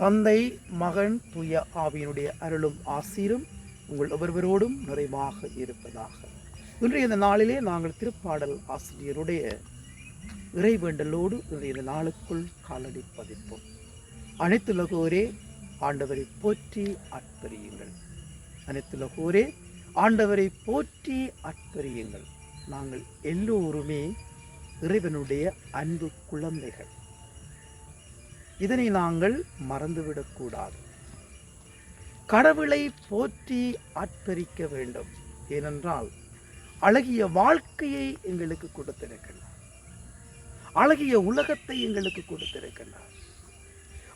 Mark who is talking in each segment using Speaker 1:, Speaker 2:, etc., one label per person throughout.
Speaker 1: தந்தை மகன் தூய ஆவியினுடைய அருளும் ஆசீரும் உங்கள் ஒவ்வொருவரோடும் நிறைவாக இருப்பதாக. இன்றைய இந்த நாளிலே நாங்கள் திருப்பாடல் ஆசிரியருடைய இறைவேண்டலோடு இன்றைய இந்த நாளுக்குள் காலடி பதிப்போம். அனைத்துலகோரே ஆண்டவரை போற்றி அற்பறியுங்கள் அனைத்துலகோரே ஆண்டவரை போற்றி அற்பறியுங்கள் நாங்கள் எல்லோருமே இறைவனுடைய அன்பு குழந்தைகள். இதனை நாங்கள் மறந்துவிடக்கூடாது. கடவுளை போற்றி ஆட்பரிக்க வேண்டும். ஏனென்றால் அழகிய வாழ்க்கையை எங்களுக்கு கொடுத்திருக்கின்றார் அழகிய உலகத்தை எங்களுக்கு கொடுத்திருக்கின்றார்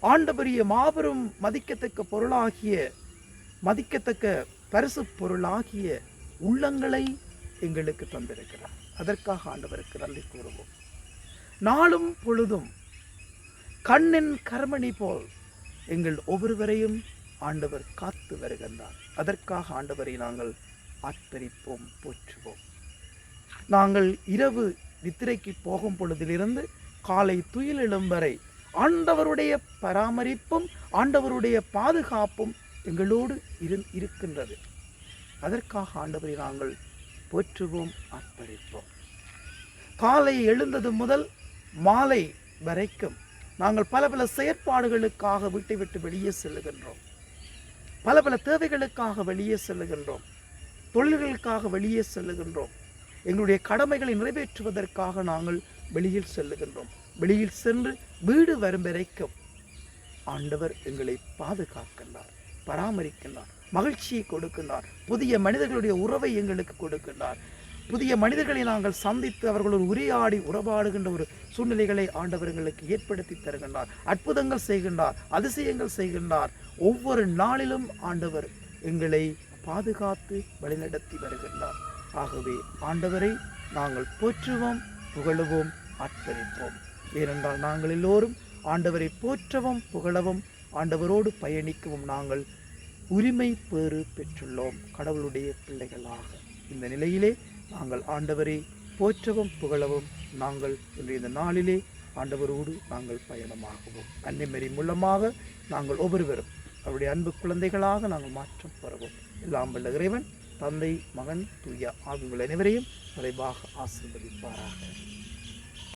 Speaker 1: ஆண்டபெரிய மாபெரும் மதிக்கத்தக்க பொருளாகிய மதிக்கத்தக்க பரிசு பொருளாகிய உள்ளங்களை எங்களுக்கு தந்திருக்கிறார். அதற்காக ஆண்டவருக்கு நன்றி கூறுவோம். நாளும் பொழுதும் கண்ணின் கர்மணி போல் எங்கள் ஒவ்வொருவரையும் ஆண்டவர் காத்து வருகின்றார். அதற்காக ஆண்டவரை நாங்கள் ஆட்பரிப்போம் போற்றுவோம். நாங்கள் இரவு நித்திரைக்கு போகும் பொழுதிலிருந்து காலை துயில் எழும் வரை ஆண்டவருடைய பராமரிப்பும் ஆண்டவருடைய பாதுகாப்பும் எங்களோடு இரு இருக்கின்றது. அதற்காக ஆண்டவரை நாங்கள் போற்றுவோம் ஆர்ப்பரிப்போம். காலை எழுந்தது முதல் மாலை வரைக்கும் நாங்கள் பல பல செயற்பாடுகளுக்காக வீட்டை விட்டு வெளியே செல்லுகின்றோம். பல பல தேவைகளுக்காக வெளியே செல்லுகின்றோம். தொழில்களுக்காக வெளியே செல்லுகின்றோம். எங்களுடைய கடமைகளை நிறைவேற்றுவதற்காக நாங்கள் வெளியில் செல்லுகின்றோம். வெளியில் சென்று வீடு வரும் வரைக்கும் ஆண்டவர் எங்களை பாதுகாக்கின்றார் பராமரிக்கின்றார் மகிழ்ச்சியை கொடுக்கின்றார் புதிய மனிதர்களுடைய உறவை எங்களுக்கு கொடுக்கின்றார். புதிய மனிதர்களை நாங்கள் சந்தித்து அவர்களோடு உரையாடி உறவாடுகின்ற ஒரு சூழ்நிலைகளை ஆண்டவர் எங்களுக்கு ஏற்படுத்தி தருகின்றார். அற்புதங்கள் செய்கின்றார் அதிசயங்கள் செய்கின்றார். ஒவ்வொரு நாளிலும் ஆண்டவர் எங்களை பாதுகாத்து வழிநடத்தி வருகின்றார். ஆகவே ஆண்டவரை நாங்கள் போற்றுவோம் புகழுவோம் அர்ப்பணிப்போம் ஏனென்றால் நாங்கள் எல்லோரும் ஆண்டவரை போற்றவும் புகழவும் ஆண்டவரோடு பயணிக்கவும் நாங்கள் உரிமை பேறு பெற்றுள்ளோம் கடவுளுடைய பிள்ளைகளாக. இந்த நிலையிலே நாங்கள் ஆண்டவரை போற்றவும் புகழவும் நாங்கள் இன்றைய இந்த நாளிலே ஆண்டவரோடு நாங்கள் பயணமாகவும். அன்னைமரி மூலமாக நாங்கள் ஒவ்வொருவரும் அவருடைய அன்பு குழந்தைகளாக நாங்கள் மாற்றம் பெறுவோம். எல்லாம் வல்ல இறைவன் தந்தை மகன் தூய ஆகியவர்கள் அனைவரையும் விரைவாக ஆசீர்வதிப்பாராக.